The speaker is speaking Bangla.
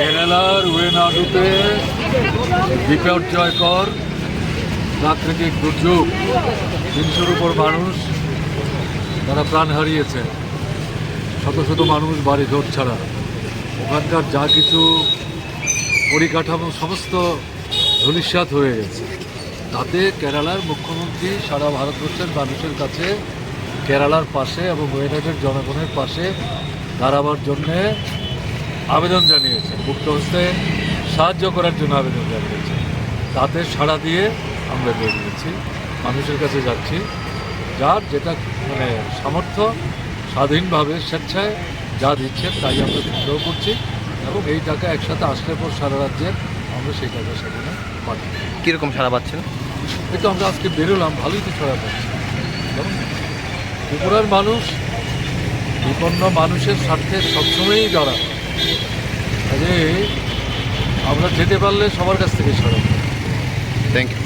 কেরালার ওয়েনাডুতে বিপর্যয়কর প্রাকৃতিক দুর্যোগ তিনশোর উপর মানুষ, তারা প্রাণ হারিয়েছে। শত শত মানুষ বাড়ি ঘর ছাড়া। ওখানকার যা কিছু পরিকাঠামো সমস্ত ধূলিসাৎ হয়ে গেছে। তাতে কেরালার মুখ্যমন্ত্রী সারা ভারতবর্ষের মানুষের কাছে, কেরালার পাশে এবং ওয়েনাডের জনগণের পাশে দাঁড়াবার জন্যে আবেদন জানিয়েছে মুক্ত হস্তে সাহায্য করার জন্য আবেদন জানিয়েছে তাতে সাড়া দিয়ে আমরা বের বেরিয়েছি মানুষের কাছে যাচ্ছি। যার যেটা মানে সামর্থ্য স্বাধীনভাবে স্বেচ্ছায় যা দিচ্ছেন তাই আমরা সংগ্রহ করছি এবং এই টাকা একসাথে আসলে পর সারা রাজ্যে আমরা সেই টাকা সেখানে পাঠাই কীরকম সারা পাচ্ছেন? এই তো আমরা আজকে বেরোলাম ভালোই তো ছড়া পাচ্ছি। এবং ত্রিপুরার মানুষ বিপন্ন মানুষের স্বার্থে সবসময়ই দাঁড়ায় আমরা যেতে পারলে সবার কাছ থেকে সরব। Thank you